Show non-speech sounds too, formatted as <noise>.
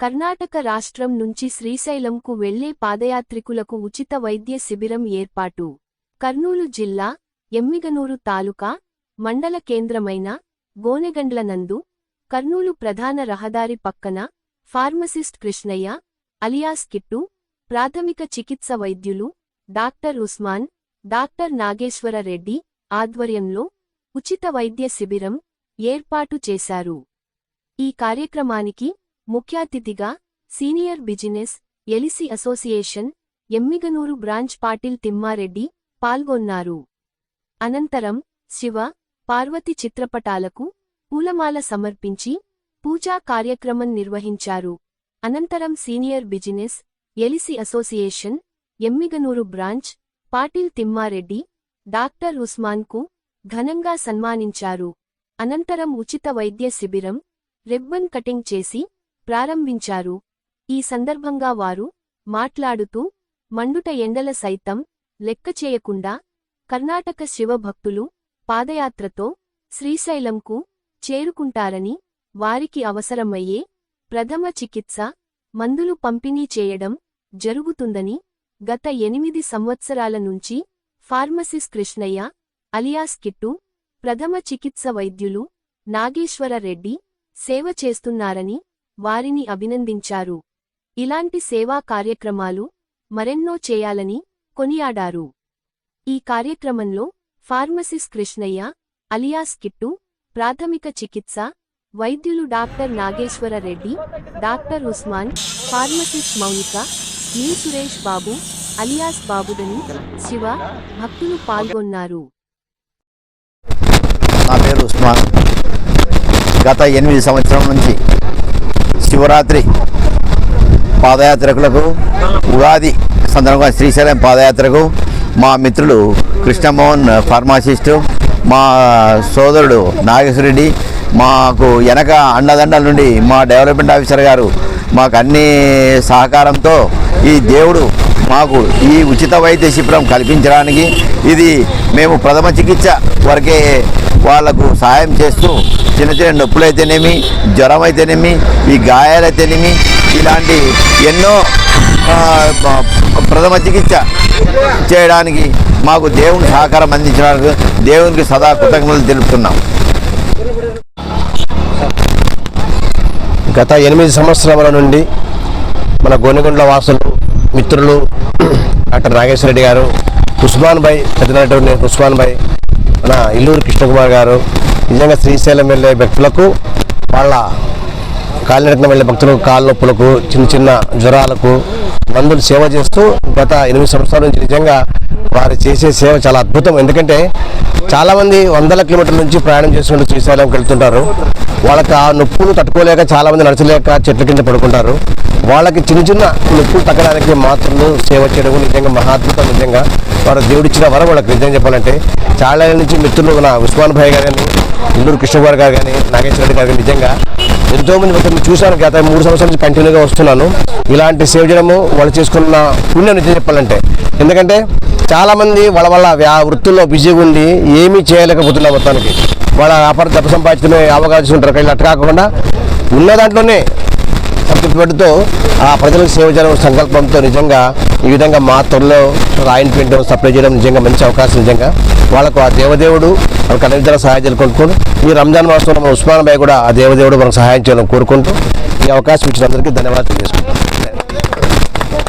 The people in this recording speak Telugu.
కర్ణాటక రాష్ట్రం నుంచి శ్రీశైలంకు వెళ్ళే పాదయాత్రికులకు ఉచిత వైద్య శిబిరం ఏర్పాటు. కర్నూలు జిల్లా ఎమ్మిగనూరు తాలూకా మండల కేంద్రమైన గోనెగండ్ల నందు కర్నూలు ప్రధాన రహదారి పక్కన ఫార్మసిస్ట్ కృష్ణయ్య అలియాస్ కిట్టు ప్రాథమిక చికిత్స వైద్యులు డాక్టర్ ఉస్మాన్ డాక్టర్ నాగేశ్వర రెడ్డి ఆధ్వర్యంలో ఉచిత వైద్య శిబిరం ఏర్పాటు చేశారు. ఈ కార్యక్రమానికి ముఖ్యాతిథిగా senior business LIC association Emmiganur branch Patil Timmareddy పాల్గొన్నారు. అనంతరం శివ పార్వతి చిత్రపటాలకు పూలమాల సమర్పించి పూజా కార్యక్రమం నిర్వహించారు. అనంతరం senior business LIC association Emmiganur branch Patil Timmareddy doctor ఉస్మాన్కు ఘనంగా సన్మానించారు. అనంతరం ఉచిత వైద్య శిబిరం రిబ్బన్ కటింగ్ చేసి ప్రారంభించారు. ఈ సందర్భంగా వారు మాట్లాడుతూ మండుట ఎండల సైతం లెక్క చేయకుండా కర్ణాటక శివభక్తులు పాదయాత్రతో శ్రీశైలంకు చేరుకుంటారని వారికి అవసరమయ్యే ప్రథమ చికిత్స మందులు పంపిణీ చేయడం జరుగుతుందని గత ఎనిమిది సంవత్సరాల నుంచి ఫార్మసిస్ కృష్ణయ్య అలియాస్ కిట్టు ప్రథమ చికిత్స వైద్యులు నాగేశ్వర రెడ్డి సేవ చేస్తున్నారని వారిని అభినందించారు. ఇలాంటి సేవా కార్యక్రమాలు మరెన్నో చేయాలని కొనియాడారు. ఈ కార్యక్రమంలో ఫార్మసిస్ కృష్ణయ్య అలియాస్ కిట్టు ప్రాథమిక చికిత్స వైద్యులు doctor Nageswara Reddy doctor Usman pharmacist Mounika నీ సురేష్ బాబు అలియాస్ బాబుదని శివ భక్తులు పాల్గొన్నారు. నా పేరు ఉస్మాన్. గత ఎనిమిది సంవత్సరం నుంచి శివరాత్రి పాదయాత్రకులకు ఉగాది సందర్భంగా శ్రీశైలం పాదయాత్రకు మా మిత్రులు కృష్ణమోహన్ ఫార్మాసిస్టు మా సోదరుడు నాగేశ్వరరెడ్డి మాకు వెనక అండదండల నుండి మా డెవలప్మెంట్ ఆఫీసర్ గారు మాకు అన్ని సహకారంతో ఈ దేవుడు మాకు ఈ ఉచిత వైద్య శిబిరం కల్పించడానికి ఇది మేము ప్రథమ చికిత్స వరకే వాళ్ళకు సహాయం చేస్తూ చిన్న చిన్న నొప్పులైతేనేమి జ్వరం అయితేనేమి ఈ గాయాలైతేనేమి ఇలాంటి ఎన్నో ప్రథమ చికిత్స చేయడానికి మాకు దేవుని సహకారం అందించడానికి దేవునికి సదా కృతజ్ఞతలు తెలుపుతున్నాం. గత ఎనిమిది సంవత్సరాల నుండి మన గోనెగుండ్ల వాసులు మిత్రులు <clears throat> డాక్టర్ నాగేశ్వర రెడ్డి గారు ఉస్మాన్ భాయ్ పెద్దనటువంటి ఉస్మాన్ భాయ్ మన ఇల్లూరు కృష్ణకుమార్ గారు నిజంగా శ్రీశైలం వెళ్ళే వ్యక్తులకు వాళ్ళ కాలినడకన వెళ్ళే భక్తులకు కాళ్ళ నొప్పులకు చిన్న చిన్న జ్వరాలకు మందులు సేవ చేస్తూ గత ఎనిమిది సంవత్సరాల నుంచి నిజంగా వారు చేసే సేవ చాలా అద్భుతం. ఎందుకంటే చాలామంది వందల కిలోమీటర్ల నుంచి ప్రయాణం చేసుకుంటూ శ్రీశైలంకి వెళ్తుంటారు. వాళ్ళకి ఆ నొప్పులు తట్టుకోలేక చాలామంది నడచలేక చెట్ల కింద పడుకుంటారు. వాళ్ళకి చిన్న చిన్న నొప్పులు తగ్గడానికి మాత్రలు సేవ చేయడం నిజంగా మహాద్భుతం నిజంగా వారు దేవుడిచ్చిన వరం వాళ్ళకి. నిజంగా చెప్పాలంటే చాలా నుంచి మిత్రులు నా ఉస్మాన్ భాయ్ గారు కానీ ఇల్లూరు కృష్ణకుమార్ గారు కానీ నాగేశ్వర రెడ్డి గారు కానీ నిజంగా ఎంతోమంది వ్యక్తులను చూశాను గత మూడు సంవత్సరాల నుంచి కంటిన్యూగా వస్తున్నాను. ఇలాంటి సేవ చేయడము వాళ్ళు చేసుకున్న పుణ్యం నిజం చెప్పాలంటే. ఎందుకంటే చాలామంది వాళ్ళ వాళ్ళ వ్యా వృత్తుల్లో బిజీగా ఉండి ఏమీ చేయలేకపోతున్నారు మొత్తానికి. వాళ్ళ వ్యాపారం డబ్బు సంపాదించడమే అవకాశం ఉంటారు కానీ అట్లా కాకుండా ఉన్న దాంట్లోనే సంతృప్తి పడుతూ ఆ ప్రజలకు సేవ చేయడం సంకల్పంతో నిజంగా ఈ విధంగా మా త్వరలో రాయిన్ పెయింట్ సప్లై చేయడం నిజంగా మంచి అవకాశం నిజంగా. వాళ్ళకు ఆ దేవదేవుడు వాళ్ళకి అన్ని విధాల సహాయం చేయాలని ఈ రంజాన్ మాసంలో మన ఉస్మాన్ భాయ్ కూడా ఆ దేవదేవుడు మనకు సహాయం చేయాలని కోరుకుంటూ ఈ అవకాశం ఇచ్చిన అందరికీ ధన్యవాదాలు తెలియజేసుకుంటాం